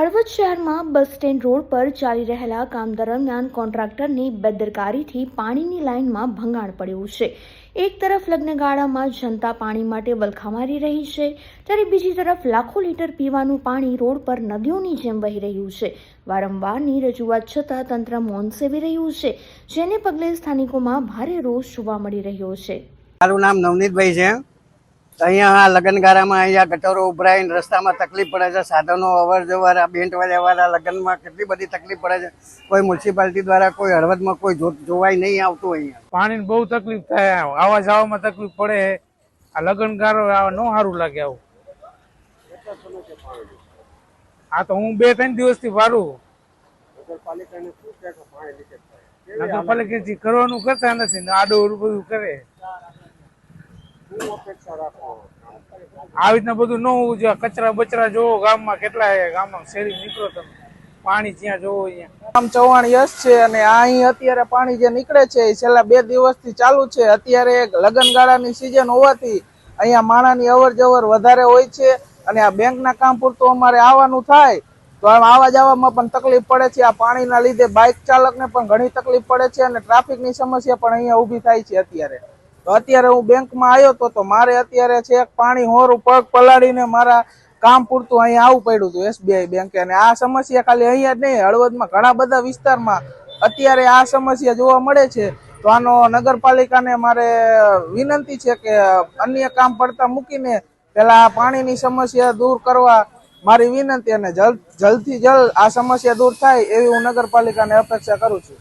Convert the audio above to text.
હળવદ શહેરમાં bus stand road પર ચાલી રહેલા કામ દરમિયાન કોન્ટ્રાક્ટરની બેદરકારીથી પાણીની લાઇનમાં ભંગાણ પડ્યું છે. એક તરફ લગ્નગાળામાં જનતા પાણી માટે વલખા મારી રહી છે, ત્યારે બીજી તરફ લાખો લીટર પીવાનું પાણી રોડ પર નદીઓની જેમ વહી રહ્યું છે. વારંવારની રજૂઆત છતાં તંત્ર મૌન સેવી રહ્યું છે, જેને પગલે સ્થાનિકોમાં ભારે રોષ જોવા મળી રહ્યો છે. મારું નામ નવનીતભાઈ છે. અહીંયા આ લગ્નગારામાં અહીંયા ગટરો ઉભરાઈને રસ્તામાં તકલીફ પડે છે સાધનો અવર જવર આ બેન્ટ વાળા લગ્નમાં કેટલી બધી તકલીફ પડે છે. કોઈ મ્યુનિસિપાલિટી દ્વારા કોઈ હળવદમાં કોઈ જોવાય નહીં આવતું અહીંયા. પાણીની બહુ તકલીફ થાય આવા જવામાં તકલીફ પડે. આ લગ્નગારો ન સારું લાગે આવું. આ તો હું બે ત્રણ દિવસથી વારું. નગરપાલિકાથી કરવાનું કરતા નથી આડું બધું કરે. આવી રીતના બધું ન હોવું જોઈએ. કચરા બચરા જોવો, ગામમાં કેટલા ગામમાં શેરી નીકળો તમે. પાણી જ્યાં જોવો અહીંયા નામ ચૌહાણ યશ છે અને આ અહીં અત્યારે પાણી જે નીકળે છે એ છેલ્લા બે દિવસથી ચાલુ છે. અત્યારે લગનગાળાની સિઝન હોવાથી અહીંયા માણાની અવર જવર વધારે હોય છે અને આ બેંકના કામ પૂરતું અમારે આવવાનું થાય તો આમ આવવા જવામાં પણ તકલીફ પડે છે. આ પાણીના લીધે બાઇક ચાલકને પણ ઘણી તકલીફ પડે છે અને ટ્રાફિકની સમસ્યા પણ અહીંયા ઊભી થાય છે અત્યારે. તો અત્યારે હું બેંકમાં આવ્યો તો તો મારે અત્યારે છેક પાણી હોરું પગ પલાળીને મારા કામ પૂરતું અહીંયા આવવું પડ્યું હતું એસબીઆઈ બેંકે. અને આ સમસ્યા ખાલી અહીંયા જ નહીં, હળવદમાં ઘણા બધા વિસ્તારમાં અત્યારે આ સમસ્યા જોવા મળે છે. તો આનો નગરપાલિકાને મારે વિનંતી છે કે અન્ય કામ પડતા મૂકીને પેલા પાણીની સમસ્યા દૂર કરવા મારી વિનંતી અને જલ્દ જલ્દથી જલ્દ આ સમસ્યા દૂર થાય એવી હું નગરપાલિકાને અપેક્ષા કરું છું.